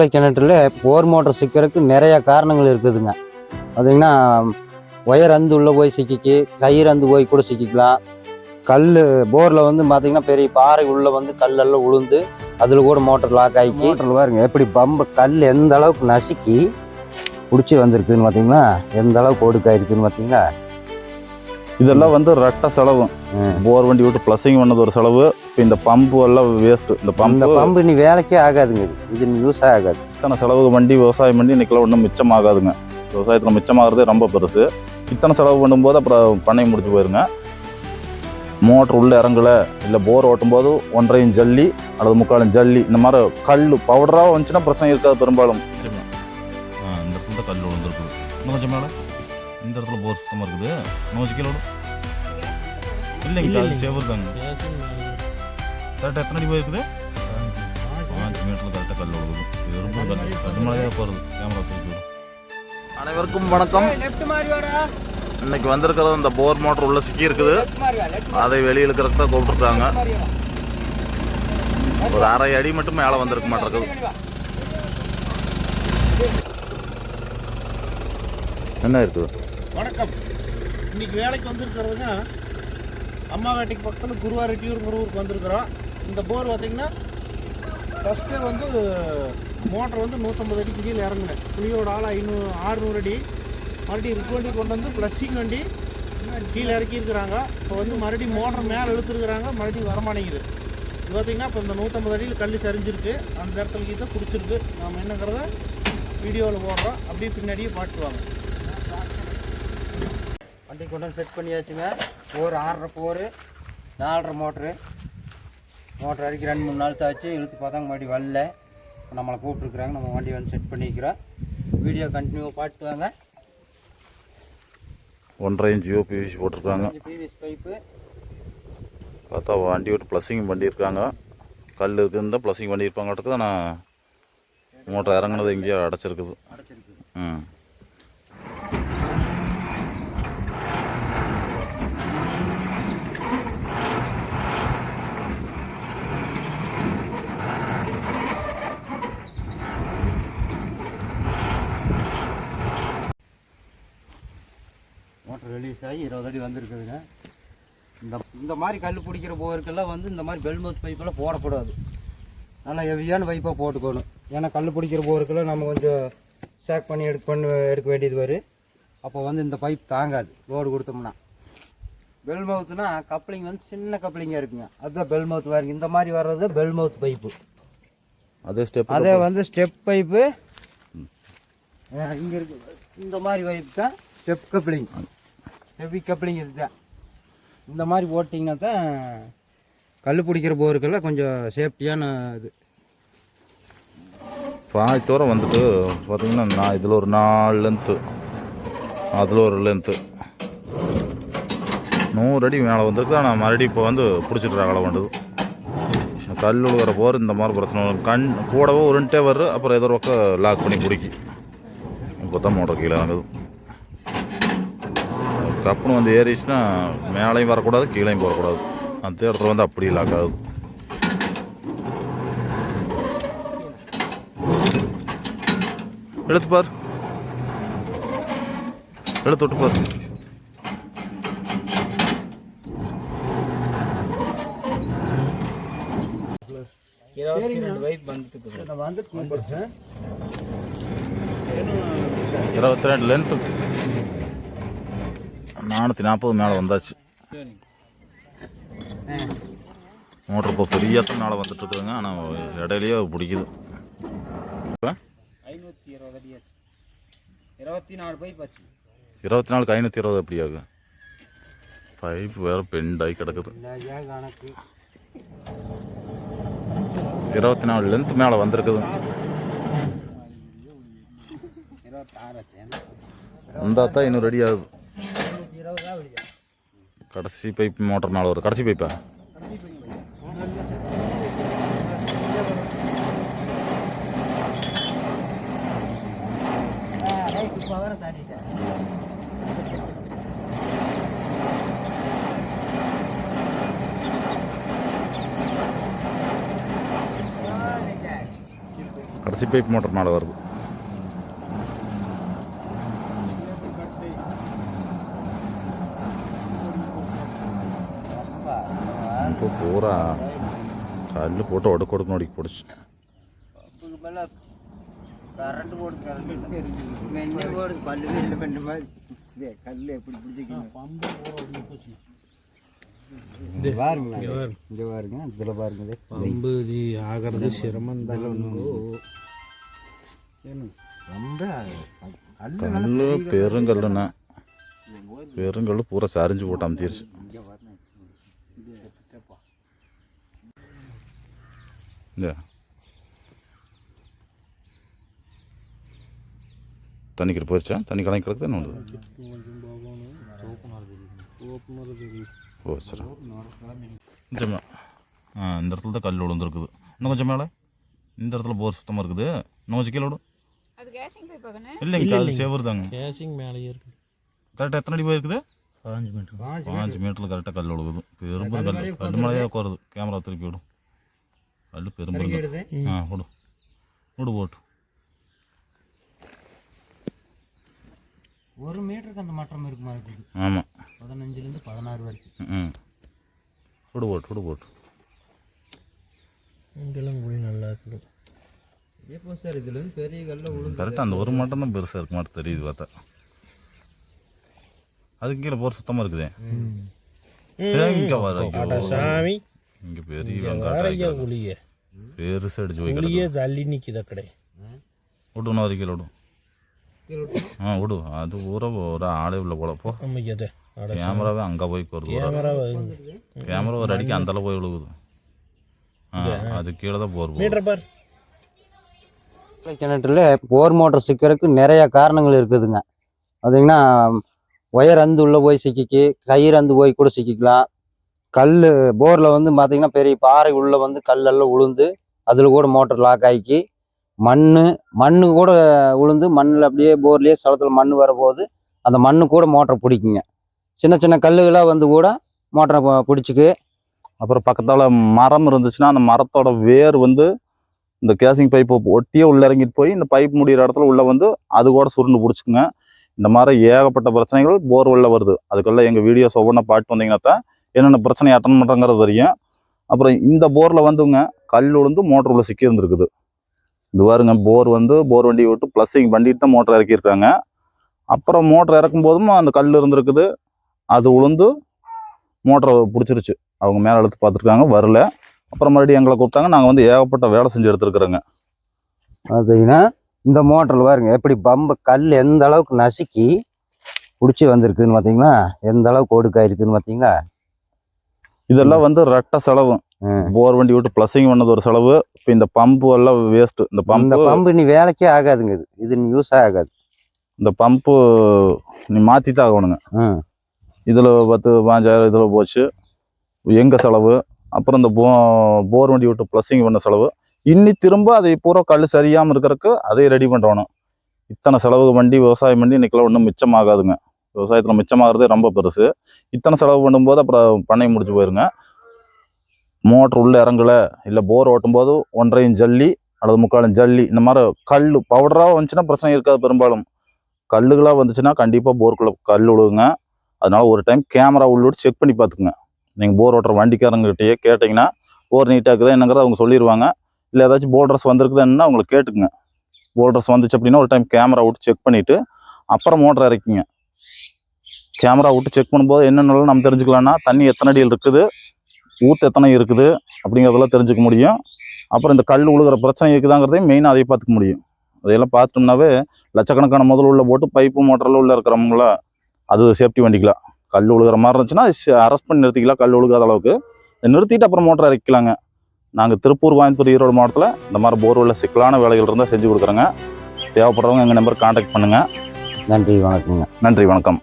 கிணற்றில் போர் மோட்டர் சிக்கிறதுக்கு நிறைய காரணங்கள் இருக்குதுங்க. பார்த்தீங்கன்னா ஒயர் அந்து உள்ளே போய் சிக்கிக்கு கயிறு அந்து போய் கூட சிக்கிக்கலாம். கல் போரில் வந்து பார்த்திங்கன்னா பெரிய பாறை உள்ளே வந்து கல்லெல்லாம் உளுந்து அதில் கூட மோட்டர் லாக் ஆகி மோட்டரில் பாருங்க எப்படி பம்பு கல் எந்த அளவுக்கு நசுக்கி பிடிச்சி வந்திருக்குன்னு பார்த்தீங்கன்னா எந்த அளவுக்கு ஒடுக்காயிருக்குன்னு பார்த்தீங்களா இதெல்லாம் வந்து ரெட்ட செலவு. போர் வண்டி விட்டு ப்ளஸிங் பண்ணது ஒரு செலவு. இப்போ இந்த பம்பு எல்லாம் வேஸ்ட் இந்த பம்பு பம்பு நீ வேலைக்கே ஆகாதுங்க இது. இது யூஸ் ஆகாது. இத்தனை செலவு வண்டி விவசாயம் பண்ணி இன்னைக்கெல்லாம் ஒன்றும் மிச்சமாகாதுங்க. விவசாயத்தில் மிச்சமாகிறதே ரொம்ப பெருசு. இத்தனை செலவு பண்ணும்போது அப்புறம் பண்ணை முடிச்சு போயிருங்க. மோட்டர் உள்ள இறங்கல இல்லை போர் ஓட்டும் போது ஒன்றரையும் ஜல்லி அல்லது முக்காலும் ஜல்லி இந்த மாதிரி கல் பவுடராக வந்துச்சுன்னா பிரச்சனை இருக்காது பெரும்பாலும். இந்த கல் கொஞ்சம் மேலே? இந்த இடத்துல போர் சுத்தமாக இருக்குது. விடும் இல்லைங்க அது சேவர் தாங்க. கரெக்டாக எத்தனை அடி போயிருக்குது? பாஞ்சு மீட்டரில் கரெக்டாக கல் விழுகுது. இது ரொம்ப கல் மழையாக போகிறது கேமரா தூக்கி அனைவருக்கும் வணக்கம். இன்னைக்கு வந்திருக்கிறது இந்த போர் மோட்டர் உள்ள சிக்கி இருக்குது. அதை வெளியே இழுக்கிறதுக்கு தான் கூப்பிட்டுருக்காங்க. ஒரு அரை அடி மட்டும் மேலே வந்திருக்க மாட்டிருக்குது. என்ன இருக்குது? வணக்கம். இன்னைக்கு வேலைக்கு வந்திருக்கிறதுங்க அம்மாவேட்டைக்கு பக்கத்தில் குருவாரெட்டியூருங்கிற ஊருக்கு வந்திருக்கிறோம். இந்த போர் பார்த்திங்கன்னா ஃபஸ்ட்டு வந்து மோட்டர் வந்து நூற்றம்பது அடிக்கு கீழே இறங்குனேன். புளியோட ஆள் ஐநூறு ஆறுநூறு அடி. மறுபடியும் ரிக் வண்டி கொண்டு வந்து ப்ளஸ்ஸிங் வண்டி கீழே இறக்கியிருக்கிறாங்க இப்போ வந்து மறுபடியும் மோட்டர் மேலே இழுத்துருக்குறாங்க. மறுபடியும் வரமாட்டேங்குது. இது பார்த்தீங்கன்னா இப்போ இந்த நூற்றம்பது அடியில் கல் சரிஞ்சிருக்கு. அந்த இடத்துல கீழே பிடிச்சிருக்கு. நாம் என்னங்கிறத வீடியோவில் போடுறோம். அப்படியே பின்னாடியே பாட்டுவாங்க வண்டி கொண்டு வந்து செட் பண்ணியாச்சுங்க. போர் ஆறரை போர் நாலரை மோட்ரு. மோட்ரு அடிக்க ரெண்டு மூணு நாள் தாச்சு. இழுத்து பார்த்தாங்க மறுபடி வரல. நம்மளை கூப்பிட்ருக்குறாங்க நம்ம வண்டி வந்து செட் பண்ணிக்கிறோம். வீடியோ கண்டினியூவாக பாட்டு வாங்க. ஒன்றரை இன்ச் யூபிவிசி போட்டிருக்காங்க. பிவிஎஸ் பைப்பு பார்த்தா வண்டி விட்டு ப்ளஸிங் பண்ணியிருக்காங்க. கல் இருக்குன்னு தான் ப்ளஸிங் பண்ணியிருப்பாங்கட்டுக்கு ஆனால் மோட்டர் இறங்குனது எங்கேயோ அடைச்சிருக்குது. அடைச்சிருக்கு ம் மோட்டர் ரிலீஸ் ஆகி இருபது அடி வந்திருக்குதுங்க. இந்த இந்த மாதிரி கல் பிடிக்கிற போருக்கெல்லாம் வந்து இந்த மாதிரி பெல்மவுத் பைப்பெல்லாம் போடக்கூடாது. நல்லா ஹெவியான பைப்பாக போட்டுக்கணும். ஏன்னா கல் பிடிக்கிற போருக்கெல்லாம் நம்ம கொஞ்சம் சேக் பண்ணி எடுக்க பண்ண எடுக்க வேண்டியது வரும் அப்போ வந்து இந்த பைப் தாங்காது. லோடு கொடுத்தோம்னா. பெல் மவுத்துனா கப்ளிங் வந்து சின்ன கப்ளிங்காக இருக்குங்க. அதுதான் பெல் மவுத் பாருங்க இந்த மாதிரி வர்றது பெல் மவுத் பைப்பு அதே ஸ்டெப் அதே வந்து ஸ்டெப் பைப்பு இங்கே இருக்கு. இந்த மாதிரி பைப் தான் ஸ்டெப் கப்ளிங் ஹெவி கப்ளிங் இதுதான். இந்த மாதிரி போட்டிங்கன்னா தான் கல் பிடிக்கிற போருக்கெல்லாம் கொஞ்சம் சேஃப்டியான இது. பாதி தூரம் வந்துட்டு பார்த்தீங்கன்னா நான் இதில் ஒரு நாலு லென்த்து அதில் ஒரு லென்த்து நூறு அடி மேலே வந்திருக்கு ஆனால் மறுபடியும் இப்போ வந்து பிடிச்சிட்டு அகல வேண்டது கல் விழுகிற போர் இந்த மாதிரி பிரச்சனை வரும். கண் கூடவே உருண்டே வரும் அப்புறம் ஏதோ ஒரு பக்கம் லாக் பண்ணி பிடிக்கி இப்போ தான் மோட்டர் கீழே இறங்குது. கப்புன்னு வந்து ஏறிச்சுன்னா மேலேயும் வரக்கூடாது கீழேயும் போகக்கூடாது. அந்த இடத்துல வந்து அப்படி லாக் ஆகுது எடுத்து பார். எடுத்து விட்டு பார். இருபத்தி ரெண்டு லென்த்து நானூற்றி நாற்பது மேலே வந்தாச்சு. மோட்டர் இப்போ ஃப்ரீயாக தான் மேலே வந்துட்டு இருக்குதுங்க ஆனால் இடையிலேயே பிடிக்குது இப்போ? இருபத்தி நாலுக்கு ஐநூற்றி இருபது எப்படி ஆகும் பைப் வேறு பெண்டாகி கிடக்குது. இருபத்தி நாலு லென்த் மேலே வந்திருக்குது. இருபத்தாறு இன்னொரு வந்தால் தான் இன்னும் ரெடி ஆகுது. கடைசி பைப் மோட்டர் மேலே வருது. கடைசி பைப்பா? கடைசி பைப் மோட்டர். மேலே வருது. வெளியில் பண்ண மாதிரி இதே கல் எப்படி பிடிச்சிக்கணும் இங்கே பாருங்க. இங்கே பாருங்க. இதில் பாருங்க. இது. பம்பு இது. ஆகிறது சிரமம் ரொம்ப கல் கல் பெருங்கல்லுண்ணே. பெருங்கல் பூரா சரிஞ்சு போட்டு அமுத்திருச்சு. இந்த தண்ணி கிட்ட போயிடுச்சா தண்ணி கலங்கி கிடக்குது என்ன கொஞ்சம். மே- ஆ இந்த இடத்துல தான் கல் விழுந்துருக்குது. இன்னும் கொஞ்சம் மேலே. இந்த இடத்துல போர் சுத்தமாக இருக்குது. இன்னும் கொஞ்சம் கீழே விடும் இல்லைங்க அது சேவர் தாங்க. கேசிங் மேலேயே இருக்கு கரெக்டாக எத்தனை அடி போயிருக்குது? பாஞ்சு மீட்டர். பாஞ்சு மீட்டரில் கரெக்டாக கல் விழுகுது. பெரும் கல். கல் மலையாக குறையுது கேமரா திருப்பி விடும் கல் எடுது ஆ விடு விடு போட்டு. ஒரு மீட்டருக்கு அந்த மாற்றம் இருக்குமா இருக்குது ஆமாம் பதினஞ்சுலேருந்து பதினாறு வரைக்கும். ம் விடு போட்டு விடு போட்டு. இங்கெல்லாம் குழி நல்லா இருக்குது. எப்போ சார் இதுல இருந்து பெரிய கல்ல விழுந்து கரெக்டாக அந்த ஒரு மாட்டம் தான் பெருசாக இருக்கு மாதிரி தெரியுது பார்த்தா. அதுக்கு கீழே போர் சுத்தமாக இருக்குதே. சாமி. இங்கே பெரிய வெங்காயம் குழிய பெருசு அடிச்சு போய் குழியே தள்ளி நிற்கிது அக்கடை. விடு இன்னும் வரைக்கும் விடும் கீழே விட்டு. ஆ விடு. அது ஊற ஒரு ஆளே உள்ள போல. போ. கேமராவே அங்கே போய் வருது கேமரா கேமரா ஒரு அடிக்கு அந்த அளவு போய் விழுகுது. ஆ அது கீழே தான் போர் மீட்டர் பார். கிணற்றுல போர் மோட்டர் சிக்கிறதுக்கு நிறைய காரணங்கள் இருக்குதுங்க. பார்த்தீங்கன்னா ஒயர் அந்து உள்ளே போய் சிக்கிக்கு கயிறு அந்து போய் கூட சிக்கிக்கலாம். கல் போரில் வந்து பார்த்தீங்கன்னா பெரிய பாறை உள்ளே வந்து கல்லெல்லாம் உளுந்து அதில் கூட மோட்டர் லாக் ஆகிக்கி மண் மண் கூட உளுந்து மண்ணில் அப்படியே போர்லேயே சலத்தில் மண் வரபோது அந்த மண்ணு கூட மோட்டரை பிடிக்குங்க. சின்ன சின்ன கல்லுகளாக வந்து கூட மோட்டரை பிடிச்சிக்கு. அப்புறம் பக்கத்தால் மரம் இருந்துச்சுன்னா அந்த மரத்தோட வேர் வந்து இந்த கேசிங் பைப்பை ஒட்டியே உள்ளே இறங்கிட்டு போய் இந்த பைப் முடிகிற இடத்துல உள்ளே வந்து அது கூட சுருண்டு பிடிச்சிக்குங்க. இந்த மாதிரி ஏகப்பட்ட பிரச்சனைகள் போர்வெல்ல வருது. அதுக்கெல்லாம் எங்கள் வீடியோஸ் ஒவ்வொன்றா பாட்டு வந்தீங்கன்னா தான் என்னென்ன பிரச்சனையை அட்டன் பண்ணுறங்கிறது தெரியும். அப்புறம் இந்த போரில் வந்துங்க கல் விழுந்து மோட்டர் உள்ள சிக்கி இருந்திருக்குது. இது பாருங்க போர் வந்து போர் வண்டியை விட்டு ப்ளஸ்ஸிங் பண்ணிட்டு தான் மோட்டர் இறக்கியிருக்காங்க. அப்புறம் மோட்டர் இறக்கும் போதும் அந்த கல் இருந்திருக்குது. அது உளுந்து மோட்டரை பிடிச்சிருச்சு. அவங்க மேலே எடுத்து பார்த்துருக்காங்க வரல. அப்புறம் மறுபடியும் எங்களை கூப்பிட்டாங்க நாங்கள் வந்து ஏகப்பட்ட வேலை செஞ்சு எடுத்துருக்குறோங்க. பார்த்தீங்கன்னா இந்த மோட்டரில் பாருங்க எப்படி பம்பு கல் எந்த அளவுக்கு நசுக்கி பிடிச்சி வந்திருக்குன்னு பார்த்தீங்கன்னா எந்த அளவுக்கு ஒடுக்காயிருக்குன்னு பார்த்தீங்களா இதெல்லாம் வந்து ரெட்ட செலவு. போர் வண்டி விட்டு ப்ளஸிங் பண்ணது ஒரு செலவு. இப்போ இந்த பம்பு எல்லாம் வேஸ்ட் இந்த இந்த பம்பு பம்பு நீ வேலைக்கே ஆகாதுங்க இது. இது நீ யூஸ் ஆகாது. இந்த பம்பு நீ மாற்றி தான் ஆகணுங்க இதில் பத்து பாஞ்சாயிரம் இதில் போச்சு. எங்கள் செலவு? அப்புறம் இந்த போ போர் வண்டி விட்டு ப்ளஸிங் பண்ண செலவு. இன்னி திரும்ப அதை பூரா கல் சரியாமல் இருக்கிறதுக்கு அதை ரெடி பண்ணுறோணும் இத்தனை செலவு பண்ணி விவசாயம் பண்ணி இன்னைக்கெல்லாம் ஒன்றும் மிச்சமாகாதுங்க. விவசாயத்தில் மிச்சமாகிறதே ரொம்ப பெருசு. இத்தனை செலவு பண்ணும்போது அப்புறம் பண்ணை முடிச்சு போயிருங்க. மோட்ரு உள்ளே இறங்கலை இல்லை போர் ஓட்டும்போது ஒன்றையும் ஜல்லி அல்லது முக்காலும் ஜல்லி இந்த மாதிரி கல் பவுடராக வந்துச்சுன்னா பிரச்சனை இருக்காது பெரும்பாலும். கல்லுகளாக வந்துச்சுன்னா கண்டிப்பாக போருக்குள்ளே கல் விழுகுங்க அதனால் ஒரு டைம் கேமரா உள்ளோடு செக் பண்ணி பார்த்துக்குங்க. நீங்கள் போர் ஓட்டுற வண்டிக்காரங்ககிட்டயே கேட்டிங்கன்னா போர் நீட்டாக இருக்குதா என்னங்கிறத அவங்க சொல்லிடுவாங்க இல்லை ஏதாச்சும் போல்ட்ரஸ் வந்திருக்குதுன்னா அவங்களை கேட்டுக்குங்க. போல்ட்ரஸ் வந்துச்சு அப்படின்னா ஒரு டைம் கேமரா விட்டு செக் பண்ணிவிட்டு அப்புறம் மோட்டர் இறக்கிங்க. கேமரா விட்டு செக் பண்ணும்போது என்னென்னலாம் நம்ம தெரிஞ்சுக்கலாம்னா தண்ணி எத்தனை அடியில் இருக்குது ஊத்து எத்தனை இருக்குது அப்படிங்கிறதெல்லாம் தெரிஞ்சுக்க முடியும். அப்புறம் இந்த கல் உழுகிற பிரச்சனை இருக்குதாங்கிறதையும் மெயினாக அதை பார்த்துக்க முடியும். அதையெல்லாம் பார்த்தோம்னாவே லட்சக்கணக்கான முதல் உள்ள போட்டு பைப்பு மோட்டரில் உள்ள இருக்கிறவங்கள அது சேஃப்டி வண்டிக்கலாம் கல் உழுகிற மாதிரி இருந்துச்சுன்னா அரெஸ்ட் பண்ணி நிறுத்திக்கலாம் கல் உழுகாத அளவுக்கு. நிறுத்திட்டு அப்புறம் மோட்டர் இறக்கிக்கலாங்க நாங்கள் திருப்பூர் கோயம்புத்தூர் ஈரோடு மாவட்டத்தில் இந்த மாதிரி போர்வெல்ல சிக்கலான வேலைகள் இருந்தால் செஞ்சு கொடுக்குறோங்க. தேவைப்படுறவங்க எங்கள் நம்பர் காண்டாக்ட் பண்ணுங்கள் நன்றி வணக்கங்க நன்றி வணக்கம்.